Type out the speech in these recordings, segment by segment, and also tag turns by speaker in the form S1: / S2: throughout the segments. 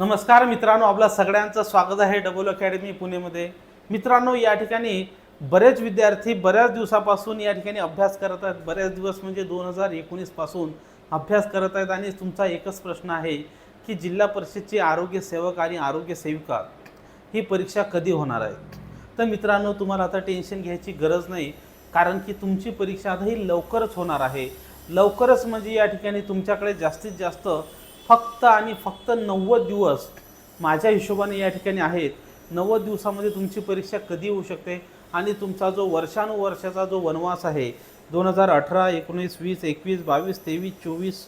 S1: नमस्कार मित्रांनो आपलं सगळ्यांचं स्वागत आहे डबल अकॅडमी पुणेमध्ये. मित्रांनो या ठिकाणी बरेच विद्यार्थी बऱ्याच दिवसापासून या ठिकाणी अभ्यास करत आहेत. बऱ्याच दिवस म्हणजे दोन हजार एकोणीसपासून अभ्यास करत आहेत आणि तुमचा एकच प्रश्न आहे की जिल्हा परिषदची आरोग्य सेवक आणि आरोग्य सेविका ही परीक्षा कधी होणार आहे? तर मित्रांनो तुम्हाला आता टेन्शन घ्यायची गरज नाही कारण की तुमची परीक्षा आता ही लवकरच होणार आहे. लवकरच म्हणजे या ठिकाणी तुमच्याकडे जास्तीत जास्त फक्त आणि फक्त नव्वद दिवस माझ्या हिशोबाने या ठिकाणी आहेत. नव्वद दिवसामध्ये तुमची परीक्षा कधी होऊ शकते? आणि तुमचा जो वर्षानुवर्षाचा जो वनवास आहे दोन हजार अठरा एकोणीस वीस एकवीस बावीस तेवीस चोवीस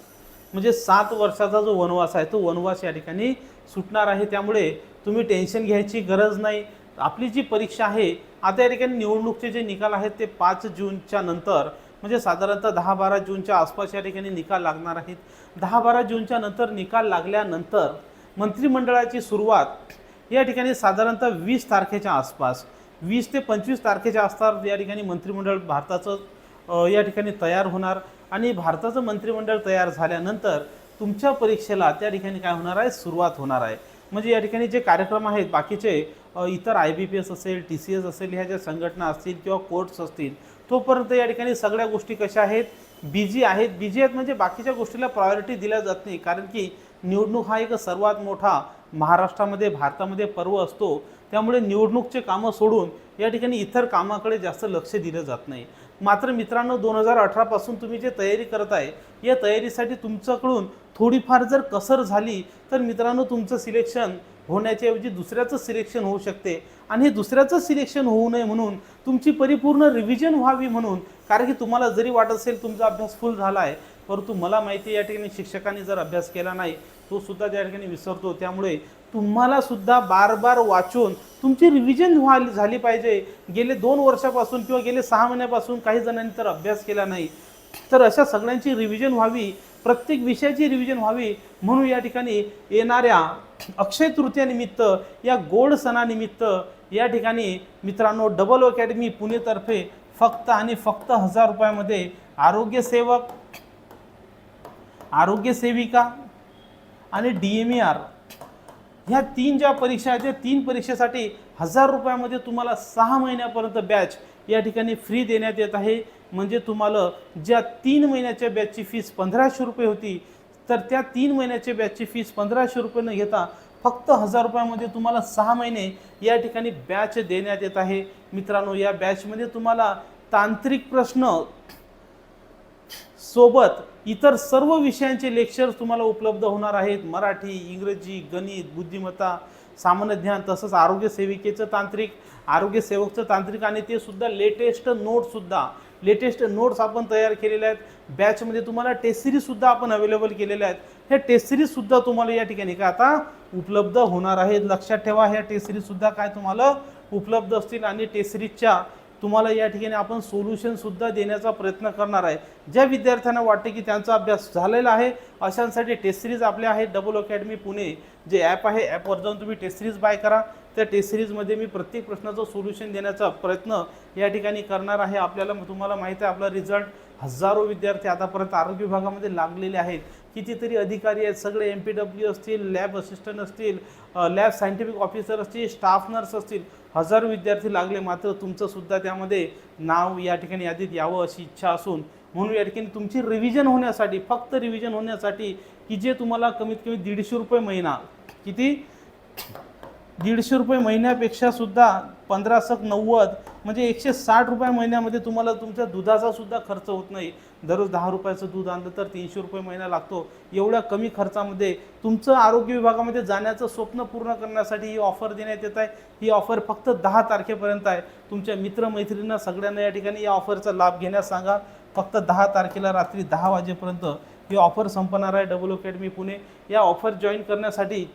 S1: म्हणजे सात वर्षाचा जो वनवास आहे तो वनवास या ठिकाणी सुटणार आहे. त्यामुळे तुम्ही टेन्शन घ्यायची गरज नाही. आपली जी परीक्षा आहे आता या ठिकाणी निवडणूकचे जे निकाल आहेत ते पाच जूनच्या नंतर म्हणजे साधारणतः दहा बारा जूनच्या आसपास या ठिकाणी निकाल लागणार आहेत. दहा बारा जूनच्या नंतर निकाल लागल्यानंतर मंत्रिमंडळाची सुरुवात या ठिकाणी साधारणतः वीस तारखेच्या आसपास वीस ते पंचवीस तारखेच्या आसपास या ठिकाणी मंत्रिमंडळ भारताचं या ठिकाणी तयार होणार आणि भारताचं मंत्रिमंडळ तयार झाल्यानंतर तुमच्या परीक्षेला त्या ठिकाणी काय होणार आहे? सुरुवात होणार आहे. म्हणजे या ठिकाणी जे कार्यक्रम आहेत बाकीचे इतर आय बी पी एस असेल टी सी एस असेल ह्या ज्या संघटना असतील किंवा कोर्ट्स असतील तोपर्यंत या ठिकाणी सगळ्या गोष्टी कशा आहेत? बिझी आहेत. बिझी आहेत म्हणजे बाकीच्या गोष्टीला प्रायोरिटी दिल्या जात नाही. कारण की निवडणूक हा एक सर्वात मोठा महाराष्ट्रामध्ये भारतामध्ये पर्व असतो. त्यामुळे निवडणूकचे कामं सोडून या ठिकाणी इतर कामाकडे जास्त लक्ष दिलं जात नाही. मात्र मित्रांनो दोन हजार अठरापासून तुम्ही जे तयारी करत आहे या तयारीसाठी तुमच्याकडून थोडीफार जर कसर झाली तर मित्रांनो तुमचं सिलेक्शन होण्याच्या ऐवजी दुसऱ्याचं सिलेक्शन होऊ शकते. आणि हे दुसऱ्याचं सिलेक्शन होऊ नये म्हणून तुमची परिपूर्ण रिव्हिजन व्हावी म्हणून कारण की तुम्हाला जरी वाटत असेल तुमचा अभ्यास फुल झाला आहे परंतु मला माहिती आहे या ठिकाणी शिक्षकांनी जर अभ्यास केला नाही तो सुद्धा त्या ठिकाणी विसरतो. त्यामुळे तुम्हाला सुद्धा बार बार वाचून तुमची रिव्हिजन व्हाली झाली पाहिजे. गेले दोन वर्षापासून किंवा गेले सहा महिन्यापासून काही जणांनी तर अभ्यास केला नाही. तर अशा सगळ्यांची रिव्हिजन व्हावी प्रत्येक विषयाची रिव्हिजन व्हावी म्हणून या ठिकाणी येणाऱ्या अक्षय तृतीयानिमित्त या गोड सणानिमित्त या ठिकाणी मित्रांनो डबल अकॅडमी पुणेतर्फे फक्त आणि फक्त हजार रुपयामध्ये आरोग्यसेवक आरोग्यसेविका आणि डी एम ई आर ह्या तीन ज्या परीक्षा आहेत त्या तीन परीक्षेसाठी हजार रुपयामध्ये तुम्हाला सहा महिन्यापर्यंत बॅच या ठिकाणी फ्री देण्यात येत आहे. म्हणजे तुम्हाला ज्या तीन महिन्याच्या बॅचची फीस पंधराशे रुपये होती तर त्या तीन महिन्याच्या बॅचची फीस पंधराशे रुपये न घेता फक्त हजार रुपयामध्ये तुम्हाला सहा महिने या ठिकाणी बॅच देण्यात येत आहे. मित्रांनो या बॅचमध्ये तुम्हाला तांत्रिक प्रश्न सोबत इतर सर्व विषयांचे लेक्चर्स तुम्हाला उपलब्ध होणार आहेत. मराठी इंग्रजी गणित बुद्धिमत्ता सामान्य ज्ञान तसंच आरोग्यसेविकेचं तांत्रिक आरोग्यसेवकचं तांत्रिक आणि ते सुद्धा लेटेस्ट नोटसुद्धा लेटेस्ट नोट्स आपण तयार केलेले आहेत. बॅचमध्ये तुम्हाला टेस्ट सिरीजसुद्धा आपण अवेलेबल केलेल्या आहेत. ह्या टेस्ट सिरीजसुद्धा तुम्हाला या ठिकाणी काय आता उपलब्ध होणार आहेत. लक्षात ठेवा ह्या टेस्ट सिरीजसुद्धा काय तुम्हाला उपलब्ध असतील आणि टेस्ट सिरीजच्या तुम्हाला या ठिकाणी आपण सोल्युशनसुद्धा देण्याचा प्रयत्न करणार आहे. ज्या विद्यार्थ्यांना वाटते की त्यांचा अभ्यास झालेला आहे अशांसाठी टेस्ट सिरीज आपल्या आहे डबल अकॅडमी पुणे जे ॲप आहे ॲपवर जाऊन तुम्ही टेस्ट सिरीज बाय करा. त्या टेस्ट सिरीजमध्ये मी प्रत्येक प्रश्नाचं सोल्युशन देण्याचा प्रयत्न या ठिकाणी करणार आहे. आपल्याला तुम्हाला माहिती आहे आपला रिझल्ट हजारो विद्यार्थी आतापर्यंत आरोग्य विभागामध्ये लागलेले आहेत. कितीतरी अधिकारी आहेत सगळे एम पी डब्ल्यू असतील लॅब असिस्टंट असतील लॅब सायंटिफिक ऑफिसर असतील स्टाफ नर्स असतील. हजारो विद्यार्थी लागले मात्र तुमचंसुद्धा त्यामध्ये नाव या ठिकाणी यादीत यावं अशी इच्छा असून म्हणून या ठिकाणी तुमची रिव्हिजन होण्यासाठी फक्त रिव्हिजन होण्यासाठी की जे तुम्हाला कमीत कमी दीडशे रुपये महिना किती? दीडशे रुपये महिन्यापेक्षा सुद्धा पंधरा सक नव्वद म्हणजे एकशे साठ रुपये महिन्यामध्ये तुम्हाला तुमच्या दुधाचा सुद्धा खर्च होत नाही. दररोज दहा रुपयाचं दूध आणलं तर तीनशे रुपये महिना लागतो. एवढ्या कमी खर्चामध्ये तुमचं आरोग्य विभागामध्ये जाण्याचं स्वप्न पूर्ण करण्यासाठी ही ऑफर देण्यात येत आहे. ही ऑफर फक्त दहा तारखेपर्यंत आहे. तुमच्या मित्रमैत्रिणींना सगळ्यांना या ठिकाणी या ऑफरचा लाभ घेण्यास सांगा. फक्त दहा तारखेला रात्री दहा वाजेपर्यंत ही ऑफर संपणार आहे. Double academy Pune. या ऑफर जॉईन करण्यासाठी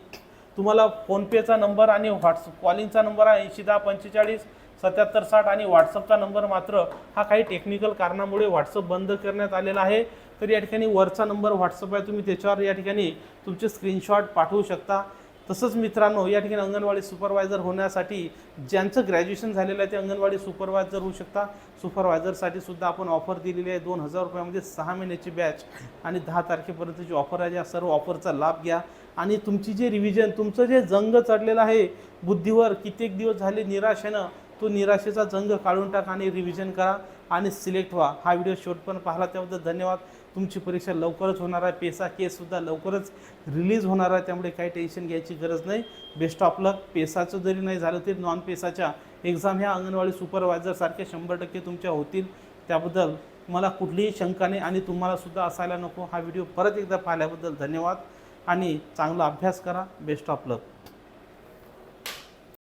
S1: तुम्हाला फोनपेचा नंबर आणि व्हॉट्सअप कॉलिंगचा नंबर आहे ऐंशी दहा पंचेचाळीस सत्याहत्तर साठ आणि व्हॉट्सअपचा नंबर मात्र हा काही टेक्निकल कारणामुळे व्हॉट्सअप बंद करण्यात आलेला आहे. तर या ठिकाणी वरचा नंबर व्हॉट्सअप आहे तुम्ही त्याच्यावर या ठिकाणी तुमचे स्क्रीनशॉट पाठवू शकता. तसंच मित्रांनो या ठिकाणी अंगणवाडी सुपरवायझर होण्यासाठी ज्यांचं ग्रॅज्युएशन झालेलं आहे ते अंगणवाडी सुपरवायझर होऊ शकता. सुपरवायझरसाठी सुद्धा आपण ऑफर दिलेली आहे. दोन हजार रुपयामध्ये सहा महिन्याची बॅच आणि दहा तारखेपर्यंतची ऑफर आहे. या सर्व ऑफरचा लाभ घ्या. आणि तुमची जे रिव्हिजन तुमचं जे जंग चढलेलं आहे बुद्धीवर कित्येक दिवस झाले निराशेनं तो निराशेचा जंग काढून टाका आणि रिव्हिजन करा आणि सिलेक्ट व्हा. हा व्हिडिओ शेवटपर्यंत पाहिला त्याबद्दल धन्यवाद. तुमची परीक्षा लवकरच होणार आहे. पेसा केससुद्धा लवकरच रिलीज होणार आहे. त्यामुळे काही टेन्शन घ्यायची गरज नाही. बेस्ट ऑफ लक पेसाचं जरी नाही झालं तरी नॉन पेसाच्या एक्झाम ह्या अंगणवाडी सुपरवायझरसारख्या शंभर टक्के तुमच्या होतील. त्याबद्दल मला कुठलीही शंका नाही आणि तुम्हालासुद्धा असायला नको. हा व्हिडिओ परत एकदा पाहिल्याबद्दल धन्यवाद आणि चांगला अभ्यास करा. Best of luck